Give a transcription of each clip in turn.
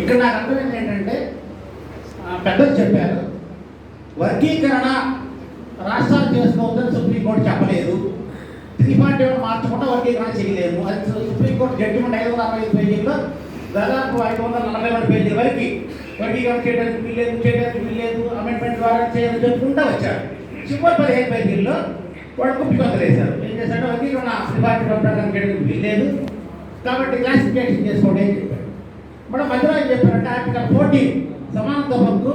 ఇక్కడ నాకు అర్థమైంది ఏంటంటే పెద్దలు చెప్పారు వర్గీకరణ రాష్ట్రాలు చేసుకోవద్దని సుప్రీంకోర్టు చెప్పలేదు. త్రీ ఫార్టీ వన్ మార్చకుండా వర్గీకరణ చేయలేము. అది సుప్రీంకోర్టు జడ్జిమెంట్ ఐదు వందల అరవై ఐదు పేజీల్లో దాదాపు ఐదు వందల నలభై రెండు పేజీల వరకు వర్గీకరణ చేయడానికి వీల్లేదు చేయడానికి వీల్లేదు అమెండ్మెంట్ ద్వారా చేయాలని చెప్పుకుంటూ వచ్చారు. చివరి పదిహేను పేజీల్లో వాడు కుప్పి కొందరేశారు ఏం చేశాడు? అది త్రీ ఫార్టీ వన్ ప్రకారం చేయడానికి వీల్లేదు. కాబట్టి క్లాసిఫికేషన్ చేసుకోండి అని చెప్పాడు. మనం మధ్యలో ఏం చెప్పారంటే ఆర్టికల్ ఫోర్టీన్ సమానత హక్కు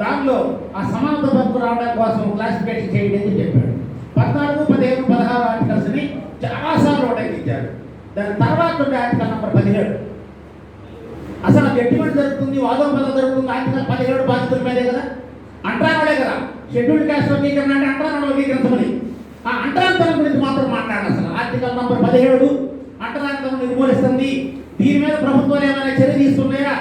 దానిలో ఆ సమానత హక్కు రావడం కోసం క్లాసిఫికేషన్ చేయండి అని చెప్పాడు. పద్నాలుగు పదిహేను పదహారు ఆర్టికల్స్ని చాలాసార్లు ఉటంకించాడు దాని తర్వాత ఉండే ఆర్టికల్ నెంబర్ పదిహేడు. అసలు జడ్జిమెంట్ జరుగుతుంది? వాదోపదం జరుగుతుంది? ఆర్టికల్ పదిహేడు బాధితుల మీదే కదా? అంటారాడే కదా. షెడ్యూల్ క్యాస్ట్ వర్గీకరణ అంటే అంటారా వర్గీకరించమని. ఆ అంటరాంతరం గురించి మాత్రం మాట్లాడాలి అసలు. ఆర్టికల్ నంబర్ పదిహేడు. అంటరాంతరం నిర్మూలిస్తుంది దీని మీద ప్రభుత్వాలు ఏమైనా చర్య తీసుకున్నాయా?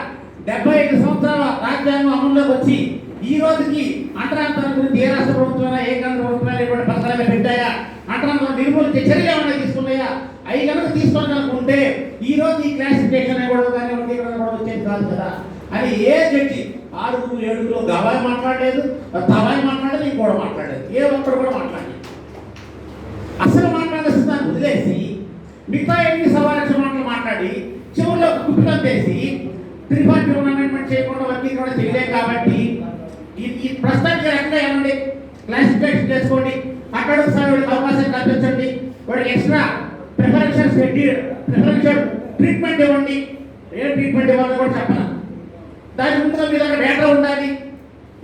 డెబ్బై ఐదు సంవత్సరాల రాజ్యాంగం అమల్లోకి వచ్చి ఈ రోజుకి అంటరాంతరం గురించి ఏ రాష్ట్ర ప్రభుత్వమైనా ఏ కేంద్ర ప్రభుత్వమైనా పథకాలు పెట్టాయా? అంటరాంతరం నిర్మూలించే చర్యలు ఏమైనా తీసుకున్నాయా? అవి కనుక తీసుకొని కనుక ఉంటే ఈ రోజు ఈ క్లాసిఫికేషన్ గొడవ కానీ కూడా వచ్చేది కాదు కదా. అని ఏ జడ్జి ఆరుగురు ఏడుగురు గవాయి మాట్లాడలేదు తవాయి మాట్లాడలేదు ఇంకోటి మాట్లాడలేదు. ఏ ఒక్కరు కూడా మాట్లాడలేదు. అసలు మాట్లాడేసి వదిలేసి మిగతా ఎన్ని సవాలక్ష మాటలు మాట్లాడి చివరిలో కుటుంబం చేసి త్రిపాఠి టోర్నమెంట్ చేయకుండా వర్గీకరణ చేయలేం కాబట్టి ఈ ప్రస్తుతానికి ఎక్కడ ఏమండి క్లాసిఫికేషన్ చేసుకోండి. అక్కడ ఒకసారి వాడికి అవకాశం కల్పించండి. వాడికి ఎక్స్ట్రా ప్రిఫరెన్షియల్ ప్రిఫరెన్షియల్ ట్రీట్మెంట్ ఇవ్వండి. ఏ ట్రీట్మెంట్ ఇవ్వాలో కూడా చెప్పను. దాని ముందుగా మీ దగ్గర డేటా ఉండాలి.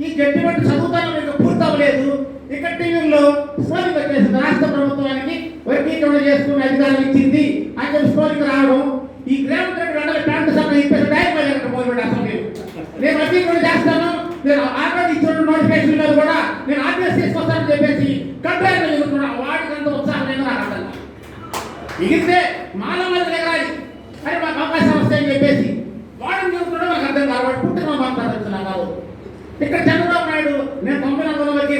ఈ జడ్జిమెంట్ చదువుతాను మీకు పూర్తి అవ్వలేదు. ఇక్కడ టీవీలో స్కోరింగ్ వచ్చేసింది రాష్ట్ర ప్రభుత్వానికి వర్గీకరణ చేసుకునే అధికారం ఇచ్చింది. అని చెప్పి స్కోరింగ్ రావడం ఈ గ్రామ రెడ్డి ప్రాంత సభ ఇప్పేసి టైం వెళ్ళారు మొదలుపెట్టి అసెంబ్లీ నేను వర్గీకరణ చేస్తాను నేను ఆర్డర్ ఇచ్చిన నోటిఫికేషన్ మీద కూడా నేను ఆర్డర్ చేసుకొస్తానని చెప్పేసి కంప్లైంట్ ఎదుర్కొన్నాను వాడికి అంత ఉత్సాహం లేదు నాకు అర్థం కాదు. మిగిలితే మానవ ఎగరాలి అని మాకు అవకాశం వస్తాయని చెప్పేసి వాడిని చూసుకుంటే మాకు అర్థం కాదు. వాడు పుట్టిన మాట్లాడుతున్నాను కాదు ఇక్కడ చంద్రబాబు నాయుడు నేను తొంభై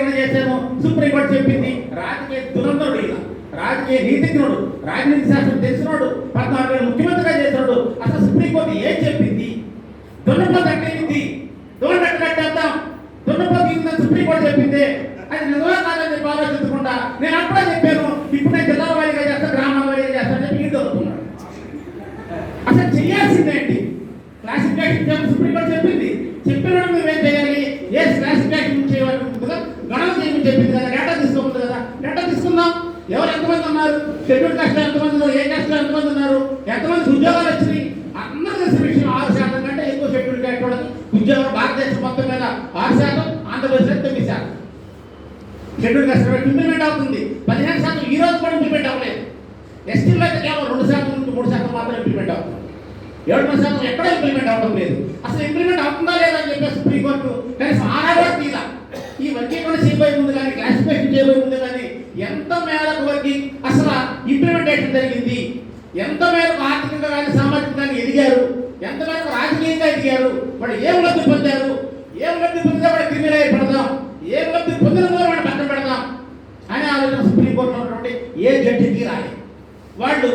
నాలుగు చేశాము? సుప్రీంకోర్టు చెప్పింది రాజకీయ దురంధరుడు ఇలా రాజకీయ నీతిజ్ఞుడు రాజనీతి శాస్త్రం తెలిసినోడు పద్నాలుగు వేల ముఖ్యమంత్రిగా చేసినాడు. అసలు సుప్రీంకోర్టు ఏం చెప్పింది? దున్నపోతు అంటే ఇది దున్నట్టు కట్టేద్దాం దున్నపోతు సుప్రీంకోర్టు చెప్పింది. అది నిజమే కాదని చెప్పి ఆలోచించకుండా నేను అప్పుడే చెప్పాను ఇప్పుడు నేను జిల్లాల వారీగా చేస్తా గ్రామాల వారీగా చేస్తా అని చెప్పి ఈయన దొరుకుతున్నాడు అసలు చేయాల్సిందేంటి క్లాసిఫికేషన్ చేయమని సుప్రీంకోర్టు చెప్పింది చెప్పిన నువ్వేం చేయాలి ఏ క్లాసిఫికేషన్ చేయాలి ముందుగా గణన చేయమని చెప్పింది కదా డేటా తీసుకోమని కదా డేటా తీసుకుందాం ఎవరు ఎంతమంది ఉన్నారు? షెడ్యూల్ కాస్ట్ ఎంతమంది ఉన్నారు? ఏ కాస్ట్ ఎంతమంది ఉన్నారు? ఎంతమంది ఉద్యోగాలు వచ్చినాయి? అందరూ తెలిసిన విషయం ఆరు శాతం కంటే ఎక్కువ షెడ్యూల్ కాస్ట్ వాళ్ళకి ఉద్యోగం భారతదేశం మొత్తం మీద ఆరు శాతం ఆంధ్రప్రదేశ్ తొమ్మిది శాతం. షెడ్యూల్ కాస్ట్ ఇంప్లిమెంట్ అవుతుంది. పదిహేను శాతం ఈ రోజు కూడా ఇంప్లిమెంట్ అవ్వలేదు. ఎస్టీలో అయితే కేవలం రెండు శాతం నుంచి మూడు శాతం మాత్రం ఇంప్లిమెంట్ అవుతుంది. ఏడు శాతం ఎక్కడ ఇంప్లిమెంట్ అవ్వడం లేదు. అసలు ఇంప్లిమెంట్ అవుతుందా లేదా అని చెప్పేసి సుప్రీంకోర్టు కనీసం ఆరాధన తీలా ఈ వర్గీకరణ చేయబోయే ముందు కానీ క్లాసిఫికేషన్ చేయబోయే ముందు కానీ ఎంత మేరకు వరకు అసలు ఇంప్లిమెంటేషన్ జరిగింది ఎంత మేరకు ఆర్థికంగా కానీ సామాజికంగా కానీ ఎదిగారు? ఎంత మేరకు రాజకీయంగా ఎదిగారు? వాళ్ళు ఏం లబ్ధి పొందారు? ఏం లబ్ధి పొందితే వాడు క్రిమినల్ పెడదాం ఏం లబ్ధి పొందిన కూడా వాడు పక్కన పెడదాం అని ఆలోచన సుప్రీంకోర్టులో ఉన్నటువంటి ఏ జడ్జికి రాలి వాళ్ళు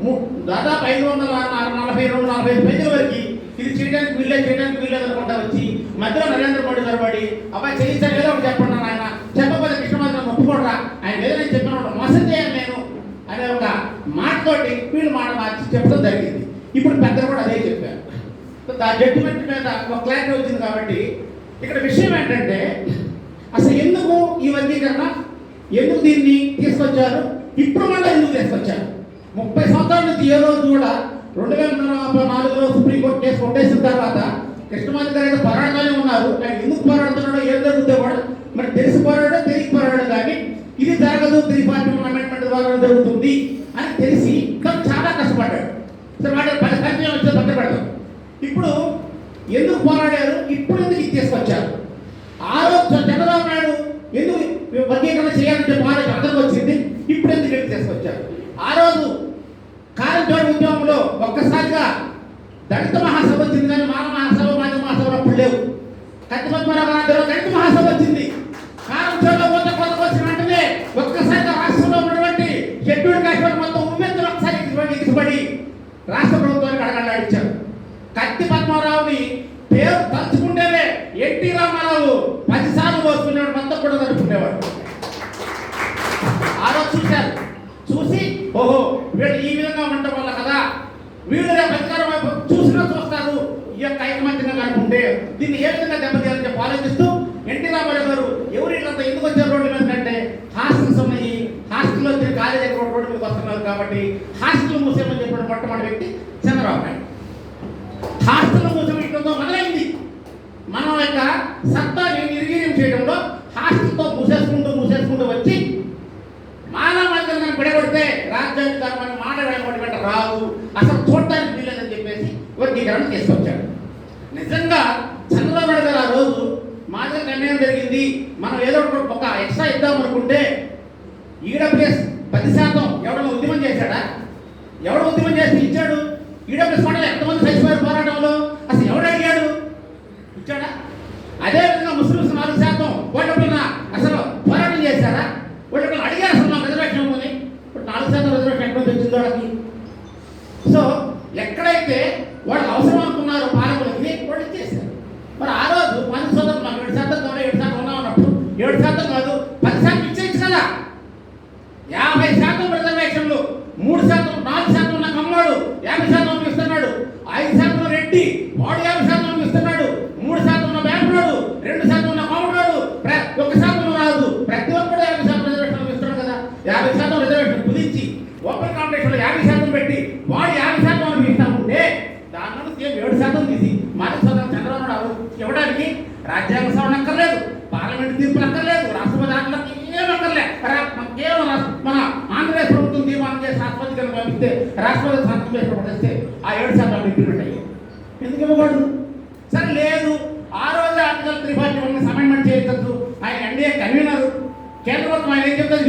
ము- దాదాపు ఐదు వందల నలభై రెండు నలభై ఐదు పేజీల వరకు ఇది చేయడానికి వీళ్ళే చేయడానికి వీళ్ళే అనుకుంటా వచ్చి మధ్యలో నరేంద్ర మోడీ గారు పడి అబ్బాయి చేయించాలి ఏదో ఒకటి చెప్పండి నాయన. ఆయన చెప్పకపోతే కృష్ణమాధవ్ ఒప్పుకోడరా ఆయన ఏదైనా చెప్పిన మోసం చేయాలి నేను అనే ఒక మాటతోటి వీళ్ళు మాట మార్చి చెప్పడం జరిగింది ఇప్పుడు పెద్దలు కూడా అదే చెప్పారు ఆ జడ్జిమెంట్ మీద ఒక క్లారిటీ వచ్చింది కాబట్టి ఇక్కడ విషయం ఏంటంటే అసలు ఎందుకు ఈ వర్గీకరణ? ఎందుకు దీన్ని తీసుకొచ్చారు? ఇప్పుడు మళ్ళీ ఎందుకు తీసుకొచ్చారు? ముప్పై సంవత్సరాల నుంచి ఏ రోజు కూడా రెండు వేల నలభై నాలుగులో సుప్రీంకోర్టు కేసు కొట్టేసిన తర్వాత కృష్ణమాధి గారు అయితే పోరాడుతూనే ఉన్నారు. ఆయన ఎందుకు పోరాడుతున్నాడో ఏం జరుగుతుందో కూడా మరి తెలిసి పోరాడో తెలిసి పోరాడు కానీ ఇది జరగదు త్రీ పార్టీ అమెండ్మెంట్ ద్వారా జరుగుతుంది అని తెలిసి చాలా కష్టపడ్డాడు. సరే వాడు పది పరిచయం వచ్చే పక్కన పెడతాం ఇప్పుడు ఎందుకు పోరాడారు? ఇప్పుడు ఎందుకు ఇది తీసుకొచ్చారు? ఆ రోజు చంద్రబాబు నాయుడు ఎందుకు వర్గీకరణ చేయాలంటే చెప్పి అర్థం వచ్చింది? ఇప్పుడు ఎందుకు ఎందుకు తీసుకొచ్చారు? ఆ రోజు కారంచోడ ఉద్యమంలో ఒక్కసారిగా దళిత మహాసభ వచ్చింది కానీ మాన మహాసభ మానవ మహాసభ అప్పుడు లేవు. కత్తిపద్మరావు గారు దళిత మహాసభ వచ్చింది. కారంచోడలో పోతే కొత్త వచ్చిన వెంటనే ఒక్కసారిగా రాష్ట్రంలో ఉన్నటువంటి షెడ్యూల్ కాశ్మీర్ మొత్తం ఉమ్మెత్తులు ఒకసారి కట్టుబడి రాష్ట్ర ప్రభుత్వం పద్మారావుని పేరు తలుచుకుంటేనే ఎన్టీ రామారావు పదిసార్లు పోసుకునేవాడు మొత్తం కూడా తలుచుకునేవాడు. ఆ రోజు చూశారు. చూసి ఓహో వీళ్ళు ఈ విధంగా ఉండటం వల్ల కదా వీళ్ళు రేపు అధికారం వైపు చూసినా చూస్తారు. ఈ యొక్క ఐకమత్యంగా కనుకుంటే దీన్ని ఏ విధంగా దెబ్బతీయాలని చెప్పి ఆలోచిస్తూ ఎన్టీ రామారావు గారు ఎవరు వీళ్ళంతా ఎందుకు వచ్చారు రోడ్డు మీద అంటే హాస్టల్స్ ఉన్నాయి. హాస్టల్లో తిరిగి కాలేజీ దగ్గర రోడ్డు మీదకి వస్తున్నారు కాబట్టి హాస్టల్ మూసేయమని చెప్పిన మొట్టమొదటి వ్యక్తి చంద్రబాబు నాయుడు హాస్టల్ మూసేయడంతో మొదలైంది మనం యొక్క సత్తాని నిర్వీర్యం చేయడంలో హాస్టల్తో మూసేసుకుంటూ మూసేసుకుంటూ వచ్చి మానవ మందిరం విడగొడితే రాజ్యాంగం అని మాట విడగొట్టి వెంట రాదు. అసలు చూడటానికి వీలేదని చెప్పేసి వర్గీకరణ తీసుకొచ్చాడు. నిజంగా చంద్రబాబు గారు ఆ రోజు మా దగ్గర నిర్ణయం జరిగింది. మనం ఏదో ఒక- ఒక ఎక్స్ట్రా ఇద్దాం అనుకుంటే ఈడబ్ల్యూఎస్ పది శాతం ఎవడో ఉద్యమం చేశాడా? ఎవడు ఉద్యమం చేసి ఇచ్చాడు? ఈడబ్ల్యూఎస్ మండలి ఎంతమంది చచ్చిపోయారు పోరాటంలో? అసలు ఎవడు అడిగాడు ఇచ్చాడా అదే విధంగా ముస్లిమ్స్ నాలుగు శాతం ఓటర్లన అసలు పోరాటం చేశారా ఓటర్లు అడిగారు అసలు మాకు రిజర్వేషన్ ఇవ్వమని ఇప్పుడు నాలుగు శాతం రిజర్వేషన్ ఎక్కడ తెచ్చింది వాళ్ళకి సో ఎక్కడైతే వాళ్ళు అవసరం అనుకున్నారో పాలకులకి వాళ్ళు ఇచ్చేసారు మరి ఆ రోజు పది శాతం మాకు ఏడు శాతం కావాలి ఏడు శాతం ఉన్నాం అన్నప్పుడు ఏడు శాతం కాదు పది శాతం ఇచ్చేయచ్చు కదా యాభై శాతం రిజర్వేషన్లు మూడు శాతం నాలుగు శాతం ఉన్న కమ్మవాడు యాభై శాతం ఇస్తున్నాడు ఐదు శాతం రెడ్డి వాడు యాభై శాతం ఇస్తున్నాడు మూడు శాతం ఉన్న బ్యాంకుడు రెండు శాతం ఉన్న మామూడు ఒక శాతం రాదు ప్రతి ఒక్కడు యాభై శాతం రిజర్వేషన్ ఇస్తున్నాడు కదా యాభై శాతం రిజర్వేషన్ కుదించి ఓపెన్ కాంపిటీషన్లో యాభై శాతం పెట్టి వాడు యాభై శాతం మనకి ఇస్తా ఉంటే దాంట్లో కేవలం ఏడు శాతం తీసి మాజీ సోదరు చంద్రబాబు నాయుడు ఇవ్వడానికి రాజ్యాంగ సవరణ అక్కర్లేదు పార్లమెంట్ తీర్పులు అక్కర్లేదు రాష్ట్రపతి ఆటలకు ఏం అక్కర్లే. కేవలం మన ఆంధ్రప్రదేశ్ ప్రభుత్వం తీర్మానం చేసి రాష్ట్రపతి కనుక పంపిస్తే రాష్ట్రపతి సంతకం చేసి పడిస్తే ఆ ఏడు శాతం ఇంప్లిమెంట్ అయ్యాయి ఎందుకు ఇవ్వకూడదు? సరే లేదు. ఆ రోజు article three forty one amendment చేయొచ్చు ఆయన ఎన్డీఏ కన్వీనర్. కేంద్ర ప్రభుత్వం ఆయన ఏం చెప్తుంది